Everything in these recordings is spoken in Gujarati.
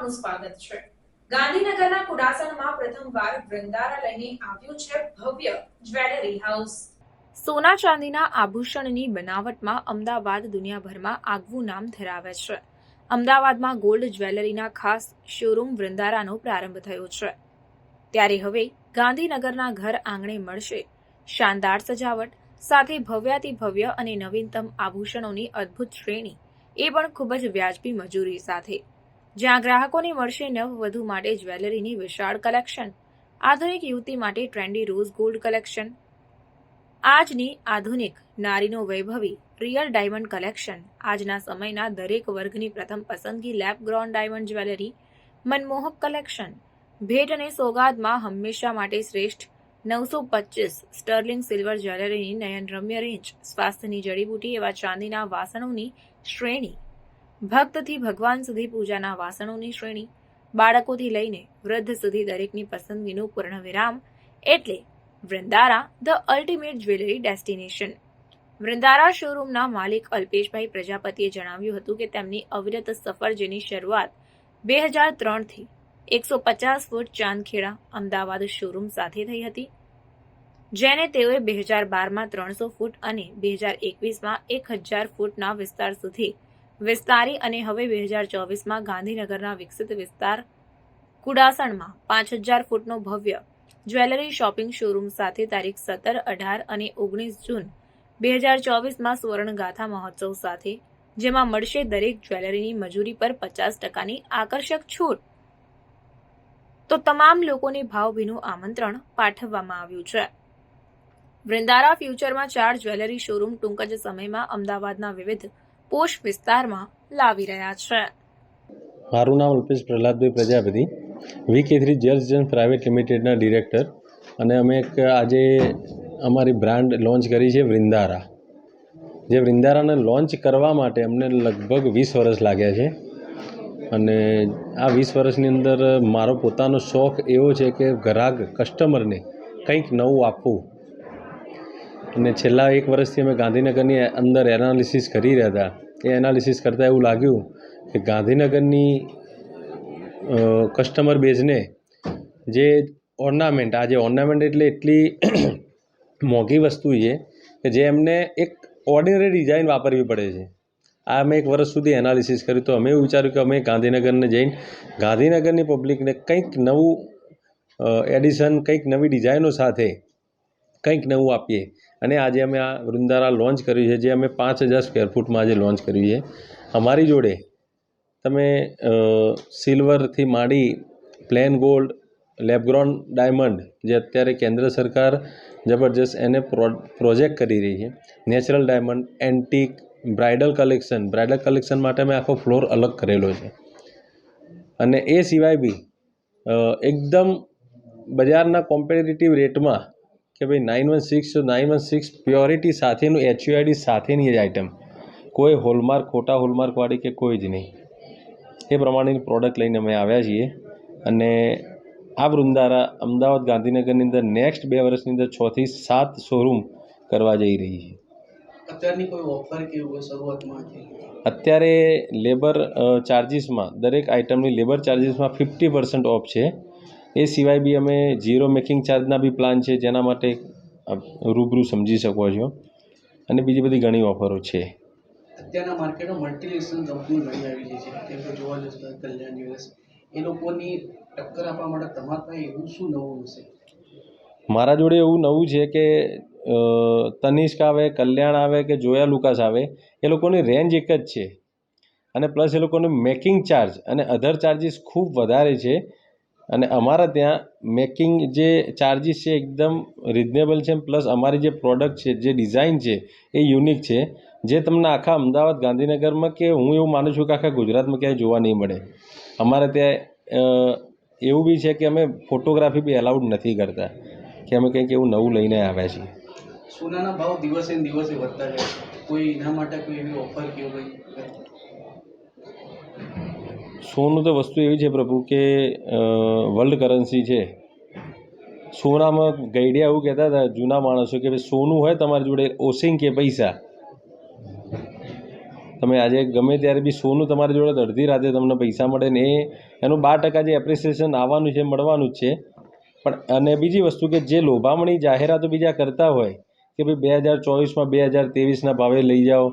આપનું સ્વાગત છે. ગાંધીનગરના કુડાસણમાં પ્રથમવાર વૃંદારા લઈને આવ્યું છે ભવ્ય જ્વેલરી હાઉસ. સોના ચાંદીના આભૂષણની બનાવટમાં અમદાવાદ દુનિયાભરમાં આગવું નામ ધરાવે છે. અમદાવાદમાં ગોલ્ડ જ્વેલરીના ખાસ શોરૂમ વૃંદારાનો પ્રારંભ થયો છે. ત્યારે હવે ગાંધીનગરના ઘર આંગણે મળશે. શાનદાર સજાવટ, સાથે ભવ્યાતિ ભવ્ય અને નવીનતમ આભૂષણોની અદ્ભુત શ્રેણી, એ પણ ખૂબ જ વ્યાજબી મજૂરી સાથે. જ્યાં ગ્રાહકોને મળશે નવ વધુ માટે જ્વેલરીની વિશાળ કલેક્શન. આધુનિક યુવતી માટે ટ્રેન્ડી રોઝ ગોલ્ડ કલેક્શન. આજની આધુનિક નારીનો વૈભવી રિયલ ડાયમંડ કલેક્શન. આજના સમયના દરેક વર્ગની પ્રથમ પસંદગી લેબ ગ્રોન ડાયમંડ જ્વેલરી, મનમોહક કલેક્શન. ભેટ અને સોગાદમાં હંમેશા માટે શ્રેષ્ઠ નવસો પચીસ સ્ટર્લિંગ સિલ્વર જ્વેલરીની નયનરમ્ય રેન્જ, સ્વાસ્થ્યની જડીબુટી એવા ચાંદીના વાસણોની શ્રેણી. ભક્તથી ભગવાન સુધી પૂજાના વાસણોની શ્રેણી, બાળકોથી લઈને વૃદ્ધ સુધી દરેકની પસંદગીનું પૂર્ણ વિરામ એટલે Vrundara the ultimate jewellery destination. Vrundara શોરૂમના માલિક અલ્પેશભાઈ પ્રજાપતિએ જણાવ્યું હતું કે તેમની અવિરત સફર જેની શરૂઆત બે હજાર ત્રણથી એકસો પચાસ ફૂટ ચાંદખેડા અમદાવાદ શોરૂમ સાથે થઈ હતી, જેને તેઓએ બે હજાર બારમાં ત્રણસો ફૂટ અને બે હજાર એકવીસમાં એક હજાર ફૂટના વિસ્તાર સુધી વિસ્તારી અને હવે બે હજાર ચોવીસમાં ગાંધીનગરના વિકસિત વિસ્તાર કુડાસણમાં પાંચ હજાર ફૂટનો ભવ્ય જ્વેલરી શોપિંગ શોરૂમ સાથે તારીખ સત્તર, અઢાર અને ઓગણીસ જૂન બે હજાર ચોવીસમાં સુવર્ણગાથા મહોત્સવ સાથે, જેમાં મળશે દરેક જ્વેલરીની મજૂરી પર પચાસ ટકાની આકર્ષક છૂટ. તો તમામ લોકોને ભાવભીનું આમંત્રણ પાઠવવામાં આવ્યું છે. વૃંદારા ફ્યુચરમાં ચાર જ્વેલરી શોરૂમ ટૂંક જ સમયમાં અમદાવાદના વિવિધ પોશ વિસ્તારમાં લાવી રહ્યા છે. મારું નામ અલ્પેશ પ્રહલાદભાઈ પ્રજાપતિ. વી કે થ્રી જર્સ જન પ્રાઇવેટ લિમિટેડના ડિરેક્ટર અને અમે એક આજે અમારી બ્રાન્ડ લોન્ચ કરી છે વૃંદારા. જે વૃંદારાને લોન્ચ કરવા માટે અમને લગભગ વીસ વર્ષ લાગ્યા છે. અને આ વીસ વર્ષની અંદર મારો પોતાનો શોખ એવો છે કે ગ્રાહક કસ્ટમરને કંઈક નવું આપવું. અને છેલ્લા એક વર્ષથી અમે ગાંધીનગરની અંદર એનાલિસિસ કરી રહ્યા હતા. એ એનાલિસિસ કરતાં એવું લાગ્યું કે ગાંધીનગરની કસ્ટમર બેઝને જે ઓર્નામેન્ટ આ જે ઓર્નામેન્ટ એટલે એટલી મોંઘી વસ્તુ છે કે જે એમને એક ઓર્ડિનરી ડિઝાઇન વાપરવી પડે છે. આ અમે એક વર્ષ સુધી એનાલિસિસ કર્યું તો અમે વિચાર્યું કે અમે ગાંધીનગરને જઈને ગાંધીનગરની પબ્લિકને કંઈક નવું એડિશન કંઈક નવી ડિઝાઇનો સાથે કંઈક નવું આપીએ. અને આજે અમે આ વૃંદારા લોન્ચ કર્યું છે, જે અમે પાંચ હજાર સ્ક્વેર ફૂટમાં આજે લોન્ચ કર્યું છે. અમારી જોડે તમે સિલ્વરથી માંડી પ્લેન ગોલ્ડ લેબગ્રોન ડાયમંડ જે અત્યારે કેન્દ્ર સરકાર જબરજસ્ત એને પ્રો પ્રોજેક્ટ કરી રહી છે. Natural diamond antique bridal collection bridal collection માટે મેં આખો ફ્લોર અલગ કરેલો છે. અને એ સિવાય બી એકદમ બજારના કોમ્પિટિટિવ રેટમાં કે ભાઈ nine one six nine one six purity સાથેનું એચયુઆઈડી સાથેની જ આઇટમ કોઈ હોલમાર્ક ખોટા હોલમાર્કવાળી કે કોઈ જ નહીં. એ પ્રમાણેની પ્રોડક્ટ લઈને અમે આવ્યા છીએ. અને આ વૃંદારા અમદાવાદ ગાંધીનગરની અંદર નેક્સ્ટ બે વર્ષની અંદર છથી સાત શોરૂમ કરવા જઈ રહી છે. અત્યારની કોઈ ઓફર કે શરૂઆતમાં અત્યારે લેબર ચાર્જિસમાં દરેક આઇટમની લેબર ચાર્જિસમાં ફિફ્ટી પર્સન્ટ ઓફ છે. એ સિવાય બી અમે ઝીરો મેકિંગ ચાર્જના બી પ્લાન છે જેના માટે રૂબરૂ સમજી શકો છો. અને બીજી બધી ઘણી ઓફરો છે. અત્યારના માર્કેટમાં મલ્ટીનેશનલ કંપની ઘણી આવી ગઈ છે. કેમ કે જોવા જશો કલ્યાણ જ્વેલર્સ એ લોકોની ટક્કર આપવા માટે તમારા પાસે એવું શું નવું હશે? મારા જોડે એવું નવું છે કે તનિષ્ક આવે કલ્યાણ આવે કે જોયા લુકાસ આવે એ લોકોની રેન્જ એક જ છે. અને પ્લસ એ લોકોનું મેકિંગ ચાર્જ અને અધર ચાર્જિસ ખૂબ વધારે છે. અને અમારા ત્યાં મેકિંગ જે ચાર્જિસ છે એકદમ રિઝનેબલ છે પ્લસ અમારી જે પ્રોડક્ટ છે, જે ડિઝાઇન છે, એ યુનિક છે. જે તમને આખા અમદાવાદ ગાંધીનગરમાં કે હું એવું માનું છું કે આખા ગુજરાતમાં ક્યાંય જોવા નહીં મળે. અમારે ત્યાં એવું બી છે કે અમે ફોટોગ્રાફી બી એલાઉડ નથી કરતા. કે અમે કંઈક એવું નવું લઈને આવ્યા છીએ. સોનાના ભાવ દિવસે દિવસે વધતા કોઈ એના માટે કોઈ એવી ઓફર કે સોનું તો વસ્તુ એવી છે પ્રભુ કે વર્લ્ડ કરન્સી છે. સોનામાં ગઈડિયા એવું કહેતા હતા જૂના માણસો કે ભાઈ સોનું હોય તમારી જોડે ઓસિંગ કે પૈસા. તમે આજે ગમે ત્યારે બી સોનું તમારી જોડે અડધી રાતે તમને પૈસા મળે ને એનું બાર ટકા જે એપ્રિસિએશન આવવાનું છે મળવાનું જ છે. પણ, અને બીજી વસ્તુ કે જે લોભામણી જાહેરાતો બીજા કરતા હોય, કે ભાઈ બે હજાર ચોવીસમાં બે હજાર ત્રેવીસના ભાવે લઈ જાઓ,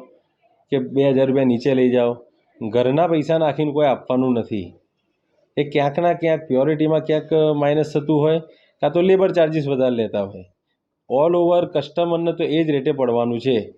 કે બે હજાર રૂપિયા નીચે લઈ જાઓ ઘરના પૈસા નાખીને કોઈ આપવાનું નથી. એ ક્યાંકના ક્યાંક પ્યોરિટીમાં ક્યાંક માઇનસ થતું હોય, કાં તો લેબર ચાર્જીસ વધારે લેતા હોય. ઓલ ઓવર કસ્ટમરને તો એ જ રેટે પડવાનું છે.